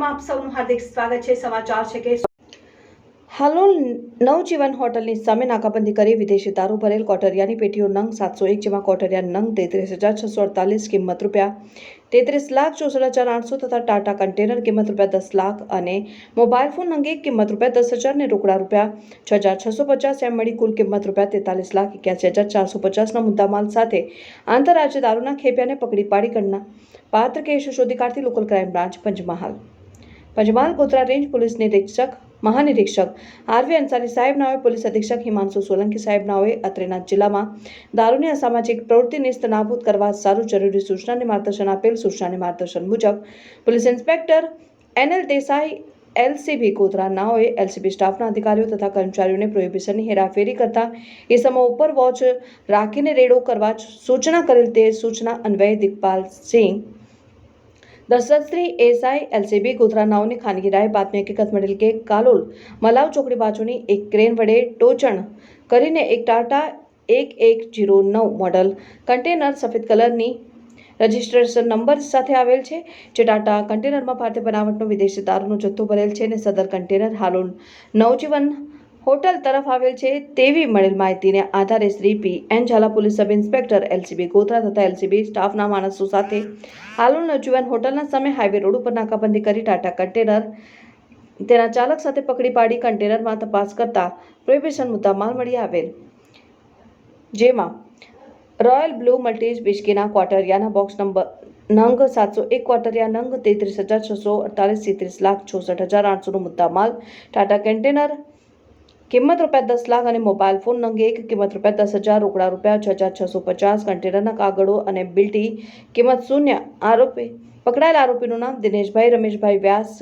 આપ સૌનું હાર્દિક સ્વાગત છે. સમાચાર છે કે હાલોલ નવજીવન હોટલની સામે નાકાબંધી કરી વિદેશી દારૂ ભરેલ કોટરિયાની પેટીઓ નંગ સાતસો એક જેમાં કોટરિયા નંગ તેત્રીસ હજાર છસો અડતાલીસ કિંમત રૂપિયા, તેત્રીસ લાખ ચોસઠ હજાર આઠસો તથા ટાટા કન્ટેનર કિંમત રૂપિયા દસ લાખ અને મોબાઈલ ફોન અંગે કિંમત રૂપિયા દસ હજાર ને રોકડા રૂપિયા છ હજાર છસો પચાસ એમ મળી કુલ કિંમત રૂપિયા તેતાલીસ લાખ એક્યાસી હજાર ચારસો પચાસના મુદ્દામાલ સાથે આંતરરાજ્ય દારૂના ખેપિયાને પકડી પાડી કરનાર પાત્ર કેસ શોધી કાઢતી local crime branch Panchmahal. Panchmahal Godhra range police નિરીક્ષક, મહાનિરીક્ષક, આરવી અંસારી સાહેબ નાવે પોલીસ અધિક્ષક હિમાંશુ સોલંકી સાહેબ નાવે અત્રેના જિલ્લામાં દારૂની અસામાજિક પ્રવૃત્તિ નિસ્ત નાબૂદ કરવા સારું જરૂરી સૂચનાને માર્ગદર્શન આપેલ સૂચનાને માર્ગદર્શન મુજબ police inspector NL Desai LCB Godhra નાઓએ LCB સ્ટાફના અધિકારીઓ તથા કર્મચારીઓને પ્રોહિબિશનની હેરાફેરી કરતા એ સમય ઉપર વોચ રાખીને રેડો કરવા સૂચના કરેલ તે સૂચના અન્વયે દિગ્પાલ દશરથશ્રી એસઆઈ એલસીબી, ગોધરા નાવની ખાનગી રાય, બાતમી હકીકત મળેલ કે કાલોલ, મલાવ ચોકડી બાજુની એક ક્રેન વડે ટોચણ કરીને એક ટાટા એક એક જીરો નવ મોડલ કન્ટેનર સફેદ કલરની રજિસ્ટ્રેશન નંબર સાથે આવેલ છે, જે ટાટા કન્ટેનરમાં ભારતીય બનાવટનો વિદેશી દારૂનો જથ્થો ભરેલ છે અને સદર કન્ટેનર હાલોલ નવજીવન હોટલ તરફ આવેલ છે તેવી મળેલ માહિતીને આધારે Shri P. N. Zala police sub inspector LCB Godhra તથા એલસીબી સ્ટાફના માણસો સાથે હાલોલ નવજીવન હોટલના સામે હાઈવે રોડ ઉપર નાકાબંધી કરી ટાટા કન્ટેનર તેના ચાલક સાથે પકડી પાડી કન્ટેનરમાં તપાસ કરતા પ્રોહિબિશન મુદ્દા માલ મળી આવેલ. જેમાં રોયલ બ્લુ મલ્ટીઝ બિસ્કીના ક્વાર્ટરિયાના બોક્સ નંબર નંગ સાતસો એક, ક્વાર્ટરિયા નંગ તેત્રીસ હજાર છસો અડતાલીસ, સિત્રીસ લાખ છોસઠ હજાર આઠસોનો મુદ્દા માલ ટાટા કન્ટેનર કિંમત રૂપિયા દસ લાખ અને મોબાઈલ ફોન નંગે એક કિંમત રૂપિયા દસ હજાર, રોકડા રૂપિયા છ હજાર છસો પચાસ કન્ટેનરના કાગળો અને બિલ્ટી કિંમત શૂન્ય આરોપી, પકડાયેલ આરોપીનું નામ દિનેશભાઈ, રમેશભાઈ વ્યાસ,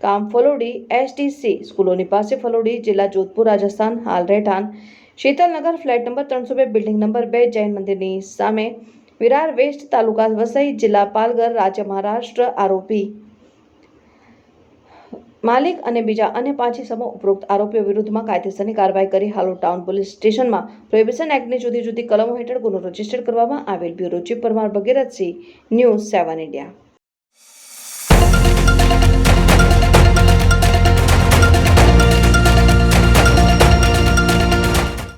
કામ ફલોડી એસટીસી સ્કૂલોની પાસે ફલોડી, જિલ્લા જોધપુર, રાજસ્થાન, હાલ રહેઠાણ. શીતલનગર ફ્લેટ નંબર ત્રણસો બે, બિલ્ડિંગ નંબર બે, જૈન મંદિરની સામે વિરાર વેસ્ટ તાલુકા વસઈ જિલ્લા પાલઘર, રાજ્ય મહારાષ્ટ્ર, આરોપી. માલિક અને બીજા અન્ય પાંચ ઇસમો ઉપરોક્ત આરોપીઓ વિરુદ્ધમાં કાયદેસરની કાર્યવાહી કરી હાલોલ ટાઉન પોલીસ સ્ટેશનમાં પ્રોહિબિશન એક્ટની જુદી જુદી કલમો હેઠળ ગુનો રજિસ્ટર કરવામાં આવેલ bureau chief Parmar Bhagirathsinh, news seven India.